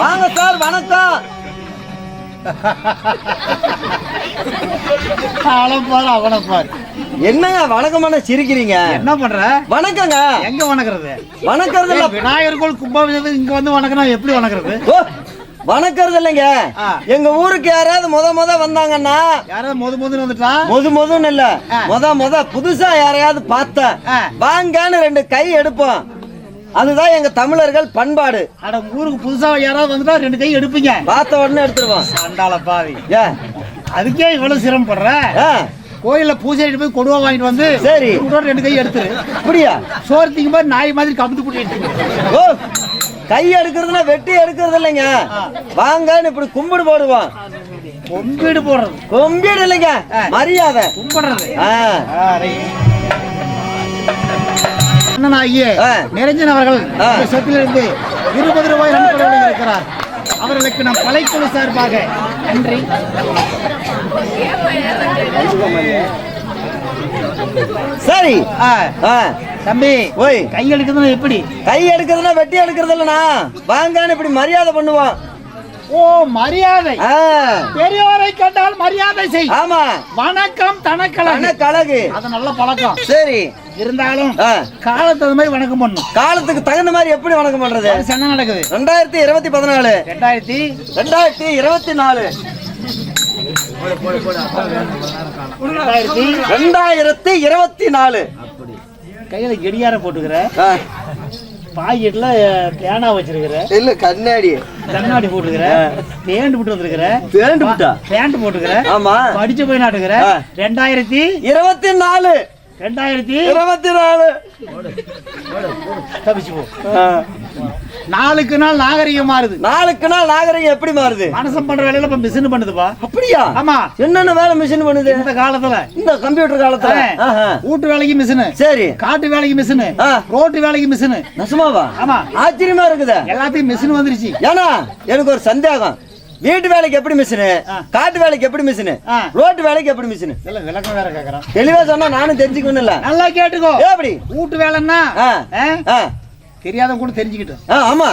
வாங்க சார் வணக்கம். அவனை அவனை பாரு. என்னங்க வணக்கமான சிரிக்கிறீங்க? என்ன பண்ற? வணக்கங்க. எங்க வணங்குறது வணக்கறது இல்ல. விநாயகர் கோயில் கும்பாபிஷேகத்துக்கு இங்க வந்து வணக்கணும் எப்படி வணங்குறது ஓ வணக்கறது இல்லைங்க. எங்க ஊருக்கு யாராவது முத முத வந்தாங்கன்னா யாராவது மொத மொதல் வந்துட்டா? முது முதுன்னு இல்ல. முத முத புதுசா யாரையாவது பார்த்தா. வாங்கன்னு ரெண்டு கை எடுப்போம். அதுதான் எங்க தமிழர்கள் பண்பாடு. அட ஊருக்கு புதுசா யாராவது வந்துட்டா ரெண்டு கை எடுப்பீங்க. பார்த்த உடனே எடுத்துருவோம். சண்டால பாவி. ஏ? அதுக்கே இவ்வளவு சிரமப்படுற? கோயில்ல பூஜை போய் கொடுவா வாங்கிட்டு வந்து சரி. உன்னோட ரெண்டு கை எடுத்துரு. அப்படியா? சோறு திங்க மாதிரி நாய் மாதிரி கமுத்து போட்டு ஓ கை எடுக்கிறதுனா வெட்டி எடுக்கிறது இல்லைங்க. வாங்கன்னு இப்படி கும்பிடு போடுவோம். கொம்பீடு போடுறது. கும்பிடு இல்லைங்க. மரியாதை. கும்பிடுறது. ஆ. அண்ணன் ஆகிய ஆ. நிரஞ்சன் அவர்கள் சொத்திலிருந்து இருபது ரூபாய் நன்கொடை இருக்கிறார். அவர்களுக்கு நம் கலைக்குழு சார்பாக நன்றி. சரி. தம்பி ஓய். கை எடுக்கிறது எப்படி? கை எடுக்கிறதுனா வெட்டி எடுக்கிறது இல்லைண்ணா வாங்கன்னு இப்படி மரியாதை பண்ணுவோம் ஓ மரியாதை. பெரியவரை கண்டால் மரியாதை செய். ஆமா. வணக்கம் தனக்கலகு கணக்கு அழகு அது நல்ல பழக்கம். சரி. இருந்தாலும் ஆ. காலத்து அது மாதிரி வணக்கம் பண்ணும் காலத்துக்கு தகுந்த மாதிரி எப்படி வணக்கம் பண்றது? என்ன நடக்குது. ரெண்டாயிரத்தி இருபத்தி பதினாலு. ரெண்டாயிரத்தி ரெண்டாயிரத்தி இருபத்தி நாலு. ரெண்டாயிரத்தி இருபத்தி நாலு. கையில கெடியார போட்டுக்கிற. பாக்கெட்ல பேனா வச்சிருக்கிற. இல்ல கண்ணாடி. கண்ணாடி போட்டுக்கிற. பேண்ட் போட்டு வந்திருக்கிற. பேண்ட் விட்டா? பேண்ட் போட்டுக்கிற. ஆமா. படிச்ச போய் நாட்டுக்கிற. ரெண்டாயிரத்தி இருபத்தி நாலு. ரெண்டாயிரத்தி இருபத்தி நாலு தப்பிச்சு போ. நாளுக்கு நாள் நாகரிகம் மாறுது. நாளுக்கு நாள் நாகரிகம் எப்படி மாறுது? மனசம் பண்ற வேலையில இப்ப மிஷின் பண்ணுதுப்பா. அப்படியா? ஆமா. என்னென்ன வேலை மிஷின் பண்ணுது? இந்த காலத்துல. இந்த கம்ப்யூட்டர் காலத்துல. வீட்டு வேலைக்கு மிஷின் சரி. காட்டு வேலைக்கு மிஷின். ரோட்டு வேலைக்கு மிஷின் நசுமாவா? ஆமா. ஆச்சரியமா இருக்குதே. எல்லாத்தையும் மிஷின் வந்துருச்சு. ஏன்னா எனக்கு ஒரு சந்தேகம். வீட்டு வேலைக்கு எப்படி மிஷினு. காட்டு வேலைக்கு எப்படி மிஷினு. ரோட்டு வேலைக்கு எப்படி மிஷினு? இல்ல விளக்கம் வேற கேக்குறான். தெளிவா சொன்னா நானும் தெரிஞ்சுக்கணும் இல்ல. நல்லா கேட்டுக்கோ. ஏ அப்படி? வீட்டு வேலைன்னா. தெரியாதவங்க கூட தெரிஞ்சுக்கிட்டோம் ஆமா.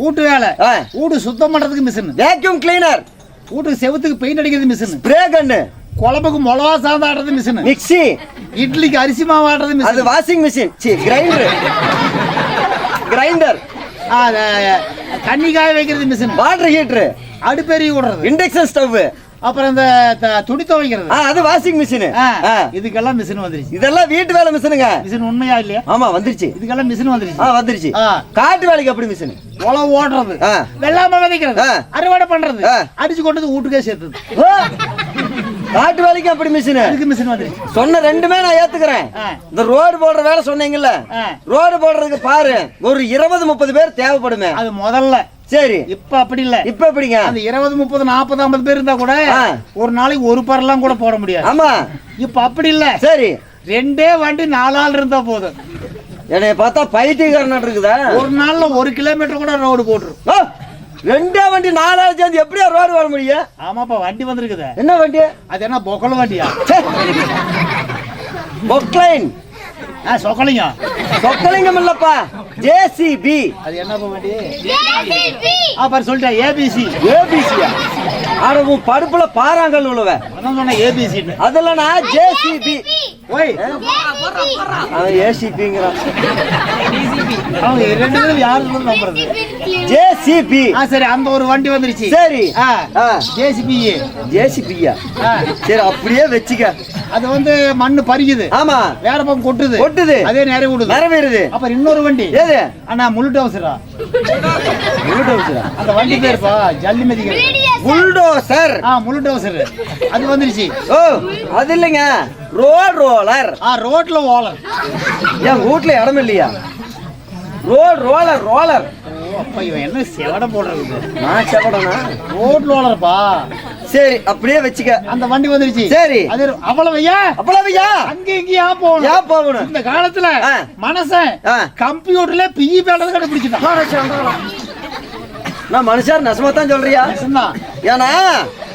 வீட்டு வேலை. வீடு சுத்தம் பண்றதுக்கு மிஷின். வேக்யூம் கிளீனர் வீட்டுக்கு செவுத்துக்கு பெயிண்ட் அடிக்கிறது மிஷின். ஸ்ப்ரே கன்னு குழம்புக்கு மிளகா சாதம் ஆடுறது மிஷின். மிக்ஸி இட்லிக்கு அரிசி மாவு ஆடுறது அது மிஷின் வாஷிங் மிஷின் சி கிரைண்டர் கிரைண்டர் தண்ணி காய வைக்கிறது மிஷின் வாட்டர் ஹீட்டர் அடுப்பெரிய விடுறது. இண்டக்ஷன் ஸ்டவ் அப்புறம் இந்த துணி துவைக்கிறது. அது வாஷிங் மிஷின் இதுக்கெல்லாம் மிஷின் வந்துருச்சு. இதெல்லாம் வீட்டு வேலை மிஷினுங்க மிஷின் உண்மையா இல்லையா? ஆமா வந்துருச்சு. இதுக்கெல்லாம் மிஷின் வந்துருச்சு. வந்துருச்சு. காட்டு வேலைக்கு எப்படி மிஷின் உழவு ஓடுறது. வெள்ளாம விதைக்கிறது. அறுவடை பண்றது. அடிச்சு கொண்டு வீட்டுக்கே சேர்த்தது. காட்டு வேலைக்கு அப்படி மிஷின் அதுக்கு மிஷின் வந்துருச்சு சொன்ன ரெண்டுமே நான் ஏத்துக்கிறேன். இந்த ரோடு போடுற வேலை சொன்னீங்கல்ல. ரோடு போடுறதுக்கு பாரு ஒரு இருபது முப்பது பேர் தேவைப்படுமே. அது முதல்ல. சரி. இப்ப அப்படி இல்ல. இப்ப எப்படிங்க? அந்த இருபது முப்பது நாற்பது ஐம்பது பேர் இருந்தா கூட. ஒரு நாளைக்கு ஒரு பரெல்லாம் கூட போட முடியாது. ஆமா. இப்ப அப்படி இல்ல. சரி. ரெண்டே வண்டி நாலு ஆள் இருந்தா போதும். என்னைய பார்த்தா பைத்தியக்காரன் இருக்குதா ஒரு நாள்ல ஒரு கிலோமீட்டர் கூட ரோடு போட்டுரும். ரெண்டே வண்டி நாலாவது சேர்ந்து எப்படியா ரோடு வர முடியும் ஆமாப்பா வண்டி வந்திருக்குது. என்ன வண்டி? அது என்ன பொக்கல வண்டியா? பொக்லைன் ஆ சொக்கலிங்க. சொக்கலிங்கம் இல்லப்பா ஜேசிபி அது என்னப்பா வண்டி? ஆ பாரு சொல்லிட்டேன் ஏபிசி ஏபிசியா ஆனா உன் படுப்புல பாறாங்கல் உள்ளவ அதான் சொன்னேன் ஏபிசி அதெல்லாம் நான் ஜேசிபி ஓய். அவன் ஏசிபிங்கிறான் அவங்க ரெண்டு பேரும் யாரு நம்புறது. ஜேசிபி ஆ சரி அந்த ஒரு வண்டி வந்துருச்சு. சரி. ஆ ஆ. ஜேசிபி ஜேசிபியா ஆ. சரி அப்படியே வச்சுக்க. அது வந்து மண்ணு பறிக்குது. ஆமா. வேற பக்கம் கொட்டுது. கொட்டுது. அதே நிறைய விடுது. நிறைவேறுது. அப்புறம் இன்னொரு வண்டி. ஏது? அண்ணா முள்ளு அவசரா புல்டோசரா அந்த வண்டி பேருப்பா ஜல்லி மதிக்கிறது புல்டோசர் ஆ அவசர் அது வந்துருச்சு. ஓ அது இல்லைங்க. ரோட் ரோலர் ஆ ரோட்ல ஓலர். என் வீட்ல இடம் இல்லையா? ரோட் ரோலர் ரோலர் அப்பா இவன் என்ன செவட போடுறது? நான் செவடனா? ரோட் ரோலர்ப்பா சரி அப்படியே வச்சுக்க. அந்த வண்டி வந்துருச்சு. சரி. அது அவ்வளவையா? அவ்வளவுயா? அங்க இங்கேயா போகணும். ஏன் போகணும்? இந்த காலத்துல. மனசன். கம்ப்யூட்டர்ல பிஇ பேட்டர் கண்டுபிடிச்சிட்டான். நான் மனுஷார் நசமா தான் சொல்றியா. ஏன்னா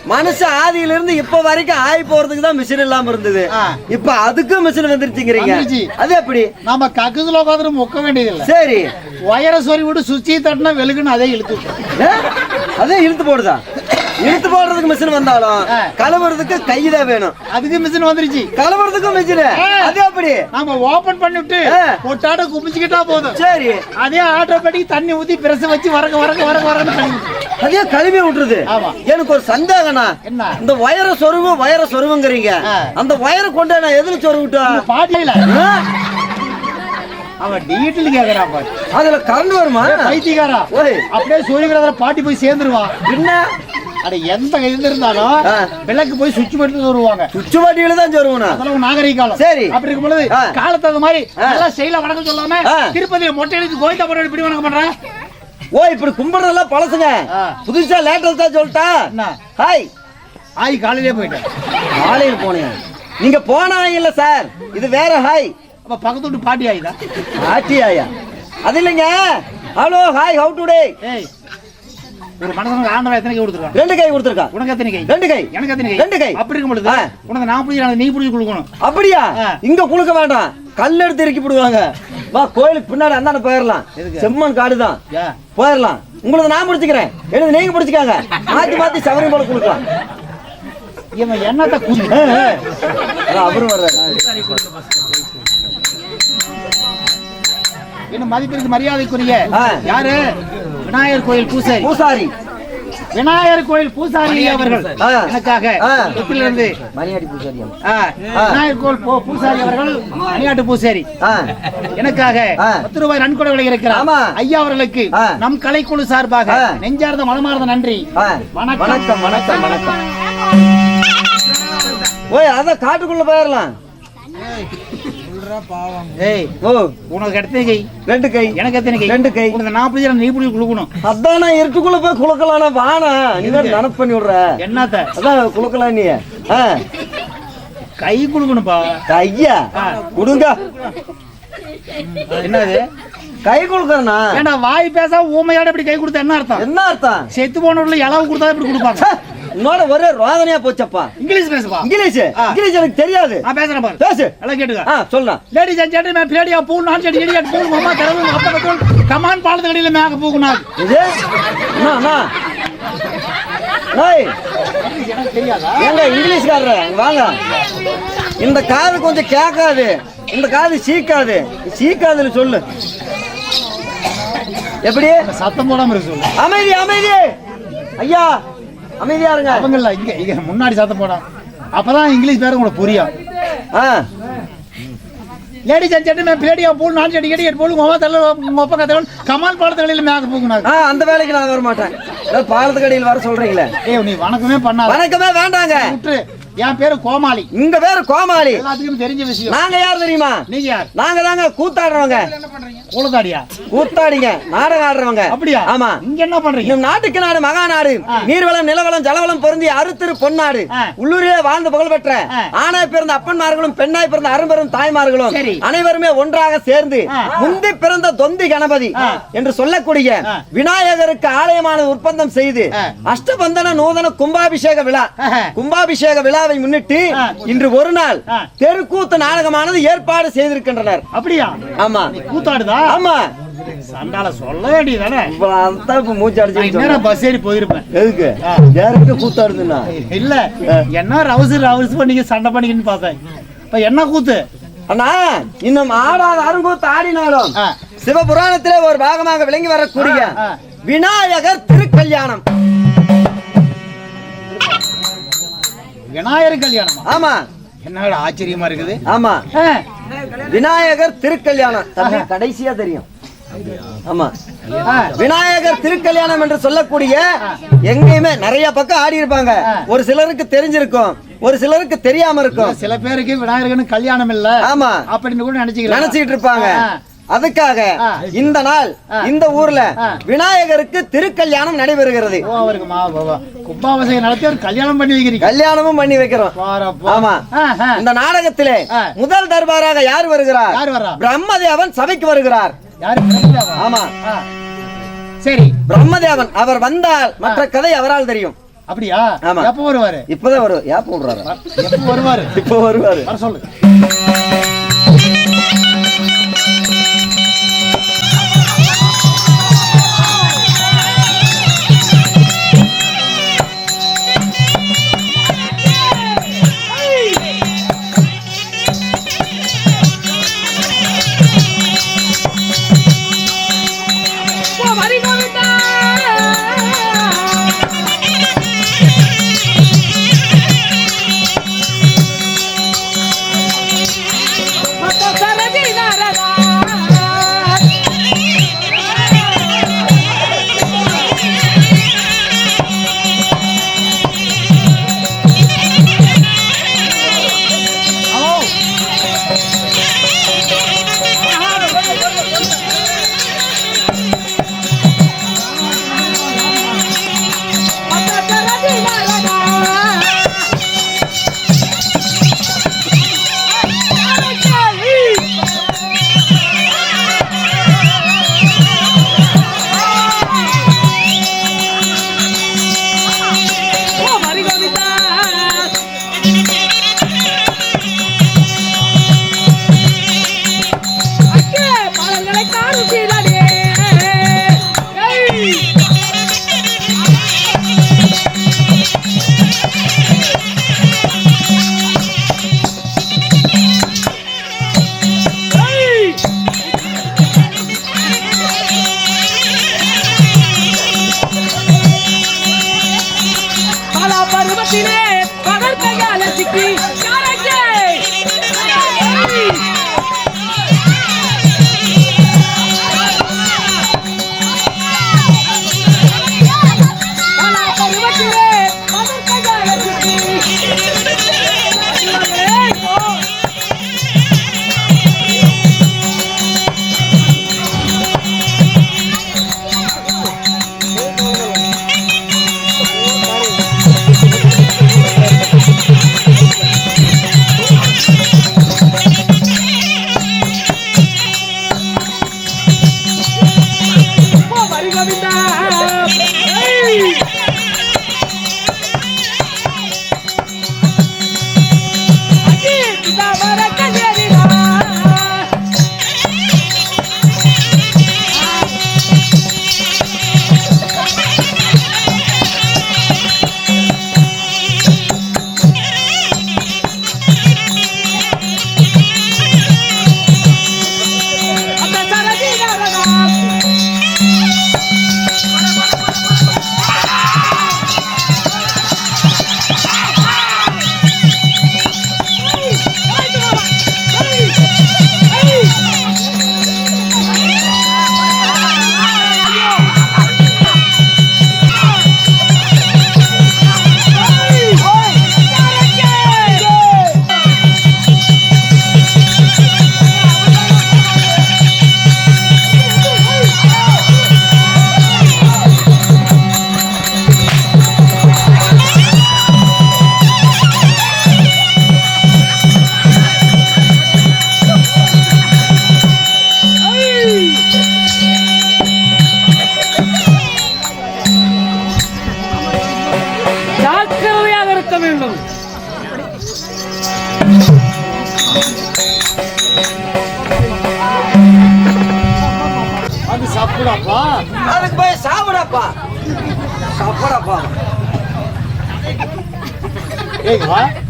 மனுஷன் ஆதியில இருந்து இப்ப வரைக்கும் ஆய் போறதுக்கு தான் மிஷின் இல்லாம இருந்தது. இப்ப அதுக்கும் மிஷின் வந்துருச்சுங்கிறீங்க. வந்துருச்சு. அது எப்படி? நாம கக்குதுல உட்காந்து முக்க வேண்டியதில்லை. சரி. வயரை சொறி விட்டு சுச்சி தட்டினா வெளுக்குன்னு அதே இழுத்து? அதே இழுத்து போடுதா? இழுத்து போடுறதுக்கு மிஷின் வந்தாலும் ஆ. கலவுறதுக்கு கைதான் வேணும். அதுக்கு மிஷின் வந்துருச்சு. கலவுறதுக்கும் மிஷின் அது எப்படி? நாம ஓபன் பண்ணிவிட்டு ஆ. பொட்டாட குமிச்சுக்கிட்டா போதும். சரி. அதே ஆட்டோமேட்டிக் தண்ணி ஊத்தி பிரஸ் வச்சு வரக வரக வரக வரன்னு கழுவி அதே கழுவி விட்டுருது. எனக்கு ஒரு சந்தேகம்னா இந்த வயர சொருவு வயர சொருவுங்கிறீங்க. அந்த வயரை கொண்டு நான் எதுல சொருவிட்டா? பாட்டியில. ஆ? அவன் டீட்டெயில் கேக்குறா பாரு. அதுல கரண்ட் வருமா? பைத்தியக்காரா. அப்படியே சூரியகிரகத்துல பாட்டி போய் சேர்ந்துருவா. என்ன? அட எந்த இது இருந்தாலும். விளக்கு போய் சுவிட்ச் போட்டு வருவாங்க சுச்சு பாட்டியில தான் சொருவணும் அதெல்லாம் நாகரிக காலம் சரி. அப்படி இருக்கும் பொழுது. காலத்து அது மாதிரி. நல்லா செயல வணக்கம் சொல்லாம. திருப்பதியில மொட்டை எடுத்து கோவிந்தா போட்டு இப்படி வணக்கம் பண்ற? ஓ இப்படி கும்பிடுறதெல்லாம் பழசுங்க. புதுசா லேட்டஸ்டா சொல்லிட்டா. என்ன? ஹாய். ஆய் காலையிலே போயிட்டேன். காலையில் போனேன். நீங்க போனா இல்ல சார். இது வேற ஹாய். அப்ப பக்கத்து வீட்டு பாட்டி ஆயிதா? ஆட்டி ஆயா. அது இல்லைங்க. Hello hi how today. ஒரு மனுஷனுக்கு ஆண்டவன் எத்தனை கை கொடுத்துருக்கான்? ரெண்டு கை கொடுத்துருக்கா. உனக்கு எத்தனை கை? ரெண்டு கை. எனக்கு எத்தனை கை? ரெண்டு கை. அப்படி இருக்கும் பொழுது. உனக்கு நான் பிடிச்சி நீ பிடிச்சி கொடுக்கணும். அப்படியா. இங்க குளுக்க வேண்டாம். கல் எடுத்து இறக்கி போடுவாங்க. வா கோயிலுக்கு பின்னாடி அந்தாண்ட போயிடலாம்? செம்மண் காடு தான் போயிடலாம் உங்களுக்கு நான் பிடிச்சிக்கிறேன். எனக்கு நீங்க பிடிச்சிக்காங்க. மாத்தி மாத்தி சவரி போல கொடுக்கலாம். இவன் என்னத்த அவரும் வர்றாரு. என்ன மதிப்பிற்கு மரியாதைக்குரிய. யாரு விநாயகர் கோயில் பூசாரி பூசாரி விநாயகர் கோயில் பூசாரி அவர்கள். எனக்காக. இருந்து மணியாடி பூசாரியா விநாயகர் கோயில் பூசாரி அவர்கள் மணியாட்டு பூசாரி எனக்காக. பத்து ரூபாய் நன்கொடை விளையிருக்கிறார் ஆமா. ஐயா அவர்களுக்கு. நம் கலைக்குழு சார்பாக. நெஞ்சார்ந்த மனமார்ந்த நன்றி. வணக்கம். வணக்கம் வணக்கம் வணக்கம் ஓய் அதான் காட்டுக்குள்ள போயிடலாம் ஏய் ஓ உனக்கு எத்தனை கை. ரெண்டு கை. எனக்கு எத்தனை கை? ரெண்டு கை. உனக்கு நாற்பது நீ இப்படி கொடுக்கணும் அதான் நான் இருட்டுக்குள்ள போய் குளுக்கலாம் வானா. நீ தான் நினப்பு பண்ணி விடுற என்னத்த? அதான் குளுக்கலாம் நீ. கை கொடுக்கணும்ப்பா கையா. கொடுங்க. என்னது? கை கொடுக்கறனா ஏண்டா வாய் பேச ஊமையாட இப்படி கை கொடுத்தா என்ன அர்த்தம்? என்ன அர்த்தம்? செத்து போனவர்ல இளவு கொடுத்தா இப்படி கொடுப்பாங்க. உன்னோட ஒரே ரோதனையா போச்சப்பா. இங்கிலீஷ் பேசுப்பா. இங்கிலீஷ். இங்கிலீஷ் எனக்கு தெரியாது. நான் பேசுறேன் பாரு. பேசு. எல்லாம் கேட்டுக்க. ஆ சொல்றேன் ladies and gentlemen bloody fool நான் செடி இடியட் பூல் மம்மா தரவு அப்பா தோல் கமான் பாலத்து கடையில மேக பூக்குனாங்க இது? அண்ணா அண்ணா. டேய், ஏங்க இங்கிலீஷ்காரர் இங்க வாங்க. இந்த காது கொஞ்சம் கேட்காது. இந்த காது சீக்காது. சீக்காதுன்னு சொல்லு. எப்படி? சத்தம் போடாம இருக்கு சொல்லு. அமைதி அமைதி. ஐயா அமைதியா இருங்க. அவங்க இல்ல இங்க இங்க முன்னாடி சத்தம் போடாம அப்பதான் இங்கிலீஷ் பேரும் உங்களுக்கு புரியும். Ladies and gentlemen bloody fool நான் செடி இடியட் பூல் மம்மா தரவு அப்பா தரவு கமான் பாலத்து கடையில மேக பூக்குனாங்க ஆ அந்த வேலைக்கு நான் வர மாட்டேன். ஏதோ பாலத்து கடையில் வர சொல்றீங்களே. ஏய் நீ வணக்கமே பண்ணாத. வணக்கமே வேண்டாங்க. என் பேரு கோமாளி உங்க பேரு கோமாளி எல்லாத்துக்கும் தெரிஞ்ச விஷயம் நாங்க யார் தெரியுமா நீங்க யார் நாங்க தாங்க கூத்தாடுறவங்க குளத்தாடியா கூத்தாடிங்க நாடகம் ஆடுறவங்க அப்படியா ஆமா இங்க என்ன பண்றீங்க நாட்டுக்கு நாடு மகா நாடு. நீர்வளம் நிலவளம் ஜலவளம் பொருந்தி அறுத்திரு பொன்னாடு. உள்ளூரிலே வாழ்ந்து புகழ் பெற்ற ஆ. ஆணாய் பிறந்த அப்பன்மார்களும் பெண்ணாய் பிறந்த அரும்பெரும் தாய்மார்களும். அனைவருமே ஒன்றாக சேர்ந்து. முந்தி பிறந்த தொந்தி கணபதி. என்று சொல்லக்கூடிய. விநாயகருக்கு ஆலயமான உற்பந்தம் செய்து. அஷ்டபந்தன நூதன கும்பாபிஷேக விழா. கும்பாபிஷேக விழாவை முன்னிட்டு. இன்று ஒரு நாள். தெருக்கூத்து நாடகமானது ஏற்பாடு செய்திருக்கின்றனர். அப்படியா? ஆமா. கூத்தாடுதா? ஆமா. சண்டால சொல்ல வேண்டியதானே? இப்ப அதான் இப்ப மூச்சு நான் அடிச்சு இந்நேரம் பஸ் ஏறி போயிருப்பேன். எதுக்கு? ஆ. டேரக்டா கூத்தாடுதுன்னா? இல்ல. என்ன ரவுசு ரவுசு பண்ணிக்க சண்டை பண்ணிக்கின்னு பார்த்தேன். இப்ப என்ன கூத்து? அண்ணா இன்னும் ஆடாத அருங்கூத்து ஆடினாலும். சிவபுராணத்திலே ஒரு பாகமாக விளங்கி வரக்கூடிய. விநாயகர் திருக்கல்யாணம். விநாயகர் கல்யாணமா? ஆமா. என்னடா ஆச்சரியமா இருக்குது? ஆமா. விநாயகர் திருக்கல்யாணம். தம்பி கடைசியா தெரியும். ஆமா. விநாயகர் திருக்கல்யாணம் என்று சொல்லக்கூடிய எங்கேயுமே நிறைய பக்கம் ஆடி இருப்பாங்க. ஒரு சிலருக்கு தெரிஞ்சிருக்கும். ஒரு சிலருக்கு தெரியாம இருக்கும். சில பேருக்கு விநாயகர்னு கல்யாணம் இல்ல. ஆமா. அப்படின்னு கூட நினைச்சுக்கலாம். நினைச்சிட்டு இருப்பாங்க. அதுக்காக. இந்த நாள். இந்த ஊர்ல. விநாயகருக்கு திருக்கல்யாணம் நடைபெறுகிறது. கும்பாபிஷேகம் நடத்தி ஒரு கல்யாணம் பண்ணி வைக்கிறீங்க. கல்யாணமும் பண்ணி வைக்கிறோம். ஆமா. இந்த நாடகத்திலே. முதல் தர்பாராக யார் வருகிறார்? பிரம்மதேவன் சபைக்கு வருகிறார்? ஆமா. சரி. பிரம்மதேவன் அவர் வந்தால் மற்ற கதை அவரால் தெரியும். அப்படியா? ஆமா. எப்ப வருவாரு? இப்பதான் வரும் ஏப்ப விடுறாரு எப்ப வருவாரு? இப்ப வருவாரு. வர சொல்லு.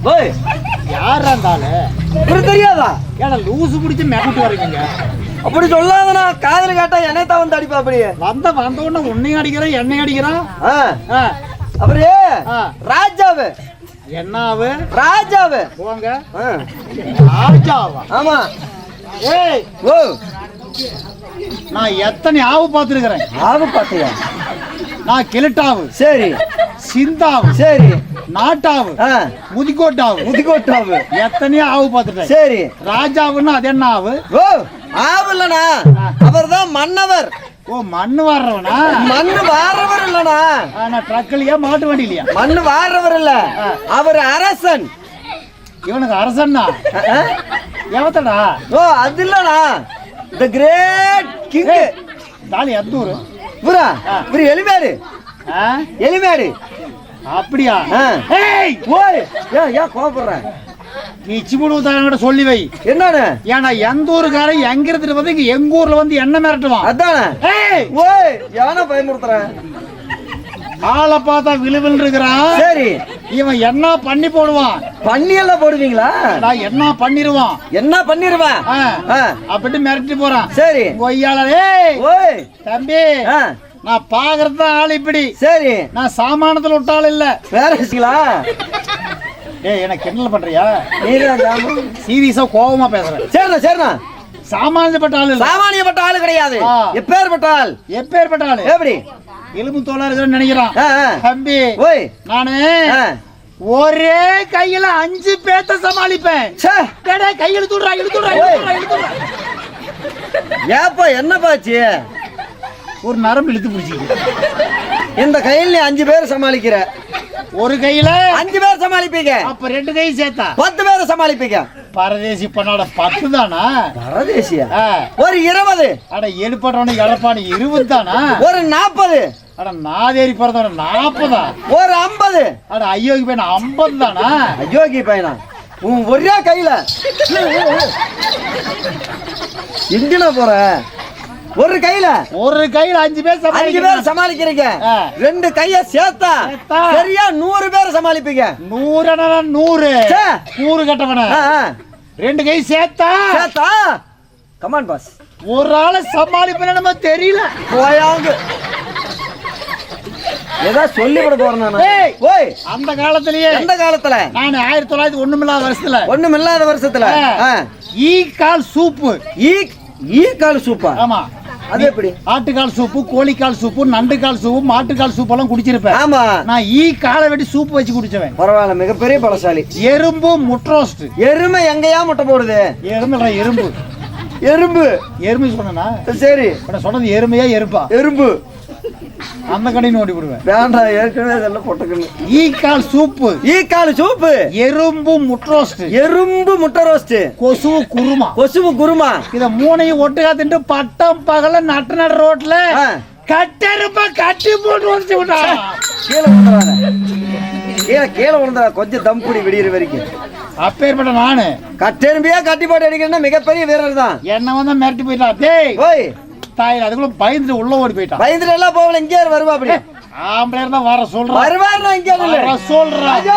போய் யார் இருந்தாலும் இப்படி தெரியாதா? ஏன்னா லூசு பிடிச்சி மிரட்டு வரீங்க அப்படி சொல்லாதனா காதல் கேட்டா என்னை தான் வந்து அடிப்பா அப்படியே. வந்த வந்த உடனே உன்னையும் அடிக்கிறான் என்னையும் அடிக்கிறான். அப்படியே. ராஜாவு. என்னாவு? ராஜாவு. போங்க. ராஜாவா? ஆமா. ஏய் ஓ. நான் எத்தனை ஆவு பார்த்துருக்கிறேன்? ஆவு பாத்தியா நான் கிழட்டாவு சரி. சிந்தாவு. சரி. நாட்டாவு. முதிக்கோட்டாவு முதிக்கோட்டாவு எத்தனையோ ஆவு பார்த்துட்டேன். சரி. ராஜாவுன்னா அது என்ன ஆவு? ஓ ஆவு இல்லனா? அவர் தான் மன்னவர். ஓ மண்ணு வாடுறவனா மண்ணு வாரவர் இல்லனா? ஆ, நான் ட்ரக்லயா மாட்டு வண்டியிலையா மண்ணு வாரவர் இல்ல. அவர் அரசன். இவனுக்கு அரசன்னா. எவத்தடா? ஓ அது இல்லனா? த கிரேட் கிங் தாலி ஊரு புரா புரி எலிமேடு? எலிமேடு அப்படியா. ஏய்! ஓய் ஏன் ஏன் கோபப்படுறேன் நீ சிமுடுத்தாங்கிட்ட சொல்லி வை. என்னன்னு? ஏன்னா எந்த ஊருக்காரன் எங்க இருந்துட்டு வந்து இங்க எங்க ஊர்ல வந்து என்ன மிரட்டுவான்? அதானே? ஏய்! ஓய் யானை பயமுறுத்துறேன் ஆளை பார்த்தா விழுவில் இருக்கிறான். சரி. இவன் என்ன பண்ணி போடுவான்? பண்ணி எல்லாம் போடுவீங்களா? நான் என்ன பண்ணிடுவான் என்ன பண்ணிருவேன்? அப்படின்ட்டு மிரட்டி போறான். சரி. கொய்யால ஏய் ஓய். தம்பி நான் பாக்குறது தான் ஆள் இப்படி. சரி. நான் சாமானத்துல விட்டாள் இல்ல. வேற விஷயங்களா? ஏய் என்ன கிண்டல் பண்றியா. சீரியஸா கோவமா பேசுறேன். சரிண்ணா சரிண்ணா சாமானியப்பட்ட ஆள் சாமானியப்பட்ட ஆளு கிடையாது. எப்பேற்பட்ட ஆள்? எப்பேற்பட்ட ஆளு? எப்படி? எலும்பு தோலா இருக்கிறேன்னு நினைக்கிறான். தம்பி ஓய். நானு. ஒரே கையில அஞ்சு பேத்த சமாளிப்பேன். ச்சே, டேய், டேய், கை இழுத்துடுறா ஏப்பா என்னப்பாச்சு ஒரு நரம்பு இழுத்து பிடிச்சிக்கு இந்த கையில் நீ அஞ்சு பேர் சமாளிக்கிற. ஒரு கையில அஞ்சு பேர் சமாளிப்பீங்க. அப்ப ரெண்டு கை சேர்த்தா? பத்து பேர் சமாளிப்பீங்க. பரதேசி பண்ணாட பத்து தானா? பரதேசியா? ஒரு இருபது. அட எடுப்பட்டவனு இழப்பானு இருபது தானா? ஒரு நாற்பது அட நாதேரி பிறந்தவன நாற்பதா? ஒரு ஐம்பது. அட ஐயோக்கு பையன் ஐம்பது தானா? பையனா? உன் ஒரே கையில. எங்கன போற? ஒரு கையில. ஒரு கையில அஞ்சு பேர் அஞ்சு பேர் சமாளிக்கிறீங்க. ரெண்டு கைய சேர்த்தா. சரியா நூறு பேர் சமாளிப்பீங்க. நூறு? நூறு. நூறு கட்டவன. ரெண்டு கை சேர்த்தா? சேர்த்தா? கமான் பாஸ் ஒரு ஆளை சமாளிப்பேன்னு தெரியல. போயாங்க. ஏதா சொல்லி விட போறேன். ஓய். அந்த காலத்திலேயே எந்த காலத்துல? நான் ஆயிரத்தி தொள்ளாயிரத்தி ஒண்ணுமில்லாத வருஷத்துல. ஒண்ணும் இல்லாத வருஷத்துல. ஈ கால் சூப்பு. ஈ ஈ கால் சூப்பா? ஆமா. அது எப்படி? ஆட்டுக்கால் சூப்பு கோழிக்கால் சூப்பு நண்டுக்கால் சூப்பு மாட்டுக்கால் சூப்பு எல்லாம் குடிச்சிருப்பேன். ஆமா. நான் ஈ காலை வெட்டி சூப்பு வச்சு குடிச்சவன். பரவாயில்ல மிகப்பெரிய பலசாலி. எறும்பு முட்ரோஸ்ட் எருமை எங்கயா முட்டை போடுது? எறும்பு இல்ல, எறும்பு. எறும்பு. எறும்பு சொன்னா சரி. சொன்னது எருமையா எறும்பா? எறும்பு. அந்த கடையும் ஓடி விடுவேன் வேண்டாம் ஏற்கனவே இதெல்லாம் போட்டுக்கணும். ஈ கால் சூப்பு. ஈ கால் சூப்பு. எறும்பு முட்ரோஸ்ட் எறும்பு முட்டை ரோஸ்ட் கொசு குருமா. கொசுவு குருமா. இத மூணையும் ஒட்டுக்கா தின்ட்டு பட்டம் பகல நட்டு நடு ரோட்ல. கட்டெருப்ப கட்டி போட்டு உடச்சு விட்டான் கீழே விழுந்துறாத கீழே கீழே விழுந்துறா கொஞ்சம் தம் குடி விடியிற வரைக்கும். அப்பேற்பட்ட நானு. கட்டெரும்பியா கட்டி போட்டு அடிக்கிறேன்னா மிகப்பெரிய வீரர் தான். என்ன வந்தா மிரட்டி போயிட்டான் டேய். ஓய். தாயில் அதுக்குள்ள பயந்து உள்ள ஓடி போயிட்டான் பயந்துட்டு எல்லாம் போகல இங்கே வருவா அப்படி? ஆம்பளை இருந்தா வர சொல்றான் வருவார் இங்கே வர சொல்றான்